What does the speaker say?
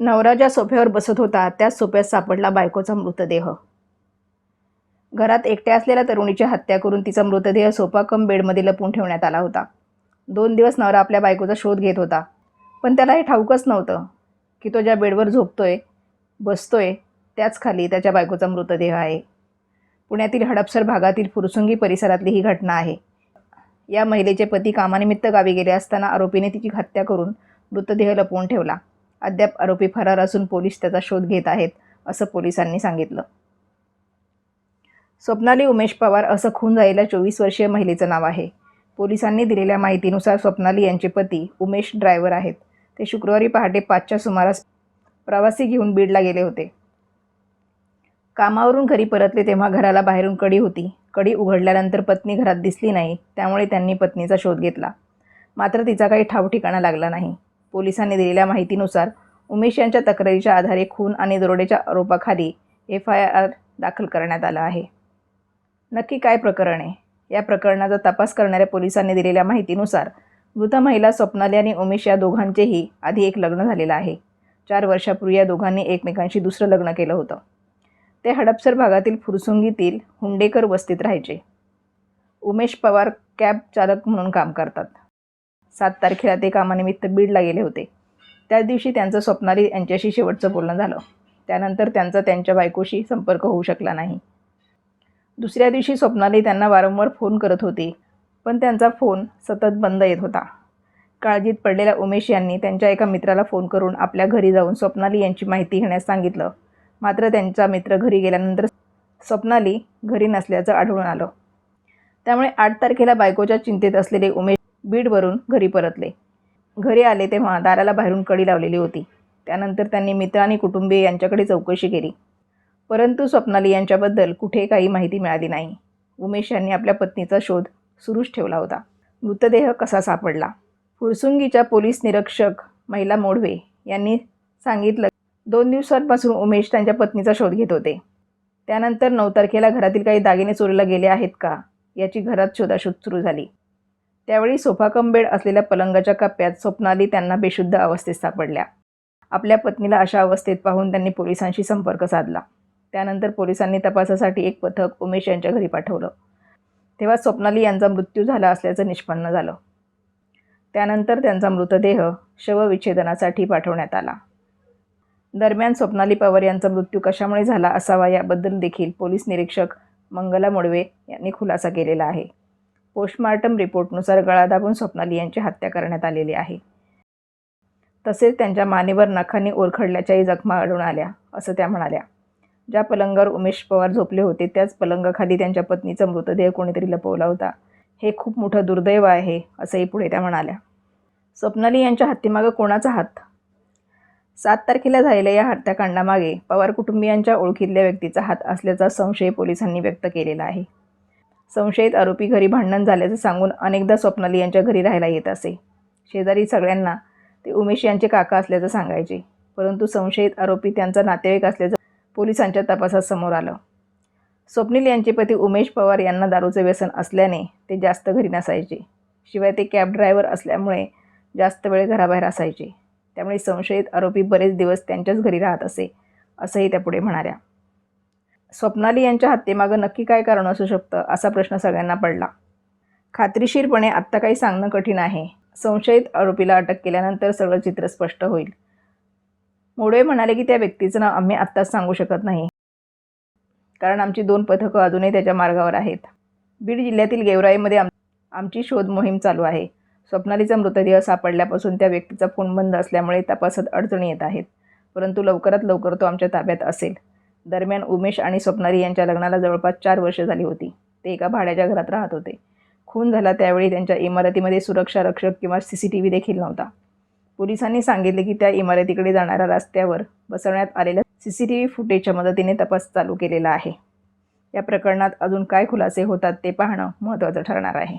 नवरा ज्या सोफ्यावर बसत होता. त्याच सोफ्यात सापडला बायकोचा मृतदेह. घरात एकट्या असलेल्या तरुणीची हत्या करून तिचा मृतदेह सोफा कम बेडमध्ये लपून ठेवण्यात आला होता. दोन दिवस नवरा आपल्या बायकोचा शोध घेत होता. पण त्याला हे ठाऊकच नव्हतं की तो ज्या बेडवर झोपतोय बसतोय त्याच खाली त्याच्या बायकोचा मृतदेह आहे. पुण्यातील हडपसर भागातील फुरसुंगी परिसरातली ही घटना आहे. या महिलेचे पती कामानिमित्त गावी गेले असताना आरोपीने तिची हत्या करून मृतदेह लपवून ठेवला. अद्याप आरोपी फरार असून पोलीस त्याचा शोध घेत आहेत असं पोलिसांनी सांगितलं. स्वप्नाली उमेश पवार असं खून झालेल्या चोवीस वर्षीय महिलेचं नाव आहे. पोलिसांनी दिलेल्या माहितीनुसार स्वप्नाली यांचे पती उमेश ड्रायव्हर आहेत. ते शुक्रवारी पहाटे पाचच्या सुमारास प्रवासी घेऊन बीडला गेले होते. कामावरून घरी परतले तेव्हा घराला बाहेरून कडी होती. कडी उघडल्यानंतर पत्नी घरात दिसली नाही त्यामुळे त्यांनी पत्नीचा शोध घेतला. मात्र तिचा काही ठाव ठिकाणा लागला नाही. पोलिसांनी दिलेल्या माहितीनुसार उमेश यांच्या तक्रारीच्या आधारे खून आणि दरोड्याच्या आरोपाखाली एफ आय आर दाखल करण्यात आला आहे. नक्की काय प्रकरण आहे? या प्रकरणाचा तपास करणाऱ्या पोलिसांनी दिलेल्या माहितीनुसार मृत महिला स्वप्नाली आणि उमेश या दोघांचेही आधी एक लग्न झालेलं आहे. चार वर्षापूर्वी या दोघांनी एकमेकांशी दुसरं लग्न केलं होतं. ते हडपसर भागातील फुरसुंगीतील हुंडेकर वस्तीत राहायचे. उमेश पवार कॅब चालक म्हणून काम करतात. सात तारखेला ते कामानिमित्त बीडला गेले होते. त्याच दिवशी त्यांचं स्वप्नाली यांच्याशी शेवटचं बोलणं झालं. त्यानंतर त्यांचा त्यांच्या बायकोशी संपर्क होऊ शकला नाही. दुसऱ्या दिवशी स्वप्नाली त्यांना वारंवार फोन करत होती पण त्यांचा फोन सतत बंद येत होता. काळजीत पडलेल्या उमेश यांनी त्यांच्या एका मित्राला फोन करून आपल्या घरी जाऊन स्वप्नाली यांची माहिती घेण्यास सांगितलं. मात्र त्यांचा मित्र घरी गेल्यानंतर स्वप्नाली घरी नसल्याचं आढळून आलं. त्यामुळे आठ तारखेला बायकोच्या चिंतेत असलेले उमेश बीडवरून घरी परतले. घरी आले तेव्हा दाराला बाहेरून कडी लावलेली होती. त्यानंतर त्यांनी मित्र आणि कुटुंबीय यांच्याकडे चौकशी केली. परंतु स्वप्नाली यांच्याबद्दल कुठे काही माहिती मिळाली नाही. उमेश यांनी आपल्या पत्नीचा शोध सुरूच ठेवला होता. मृतदेह कसा सापडला? फुरसुंगीच्या पोलीस निरीक्षक महिला मोडवे यांनी सांगितलं दोन दिवसांपासून उमेश त्यांच्या पत्नीचा शोध घेत होते. त्यानंतर नऊ तारखेला घरातील काही दागिने चोरीला गेले आहेत का? याची घरात शोधाशोध सुरू झाली. त्यावेळी सोफा कम बेड असलेल्या पलंगाच्या कप्प्यात स्वप्नाली त्यांना बेशुद्ध अवस्थेत सापडल्या. आपल्या पत्नीला अशा अवस्थेत पाहून त्यांनी पोलिसांशी संपर्क साधला. त्यानंतर पोलिसांनी तपासासाठी एक पथक उमेश यांच्या घरी पाठवलं. तेव्हा स्वप्नाली यांचा मृत्यू झाला असल्याचं निष्पन्न झालं. त्यानंतर त्यांचा मृतदेह शवविच्छेदनासाठी पाठवण्यात आला. दरम्यान स्वप्नाली पवार यांचा मृत्यू कशामुळे झाला असावा याबद्दल देखील पोलीस निरीक्षक मंगला मोडवे यांनी खुलासा केलेला आहे. पोस्टमार्टम रिपोर्टनुसार गळा दाबून स्वप्नाली यांची हत्या करण्यात आलेली आहे. तसेच त्यांच्या मानेवर नखांनी ओरखडल्याच्याही जखमा आढळून आल्या असं त्या म्हणाल्या. ज्या पलंगावर उमेश पवार झोपले होते त्याच पलंगाखाली त्यांच्या पत्नीचा मृतदेह कोणीतरी लपवला होता. हे खूप मोठं दुर्दैव आहे असंही पुढे त्या म्हणाल्या. स्वप्नाली यांच्या हत्येमागं कोणाचा हात? सात तारखेला झालेल्या या हत्याकांडामागे पवार कुटुंबियांच्या ओळखीतल्या व्यक्तीचा हात असल्याचा संशय पोलिसांनी व्यक्त केलेला आहे. संशयित आरोपी घरी भांडण झाल्याचं सांगून अनेकदा स्वप्नाली यांच्या घरी राहायला येत असे. शेजारी सगळ्यांना ते उमेश यांचे काका असल्याचं सांगायचे. परंतु संशयित आरोपी त्यांचा नातेवाईक असल्याचं पोलिसांच्या तपासात समोर आलं. स्वप्नील यांचे पती उमेश पवार यांना दारूचं व्यसन असल्याने ते जास्त घरी नसायचे. शिवाय ते कॅब ड्रायव्हर असल्यामुळे जास्त वेळ घराबाहेर असायचे. त्यामुळे संशयित आरोपी बरेच दिवस त्यांच्याच घरी राहत असे असंही त्या पुढे म्हणाल्या. स्वप्नाली यांच्या हत्येमागं नक्की काय कारण असू शकतं असा प्रश्न सगळ्यांना पडला. खात्रीशीरपणे आत्ता काही सांगणं कठीण आहे. संशयित आरोपीला अटक केल्यानंतर सगळं चित्र स्पष्ट होईल. मोडवे म्हणाले की त्या व्यक्तीचं नाव आम्ही आत्ताच सांगू शकत नाही. कारण आमची दोन पथकं अजूनही त्याच्या मार्गावर आहेत. बीड जिल्ह्यातील गेवराईमध्ये आम आमची शोध मोहीम चालू आहे. स्वप्नालीचा मृतदेह सापडल्यापासून त्या व्यक्तीचा फोन बंद असल्यामुळे तपासात अडचणी येत आहेत. परंतु लवकरात लवकर तो आमच्या ताब्यात असेल. दरम्यान उमेश आणि स्वप्नाली यांच्या लग्नाला जवळपास चार वर्ष झाली होती. ते एका भाड्याच्या घरात राहत होते. खून झाला त्यावेळी त्यांच्या इमारतीमध्ये सुरक्षा रक्षक किंवा सी सी टी व्ही देखील नव्हता. पोलिसांनी सांगितले की त्या इमारतीकडे जाणाऱ्या रस्त्यावर बसवण्यात आलेल्या सी सी टी व्ही फुटेजच्या मदतीने तपास चालू केलेला आहे. या प्रकरणात अजून काय खुलासे होतात ते पाहणं महत्त्वाचं ठरणार आहे.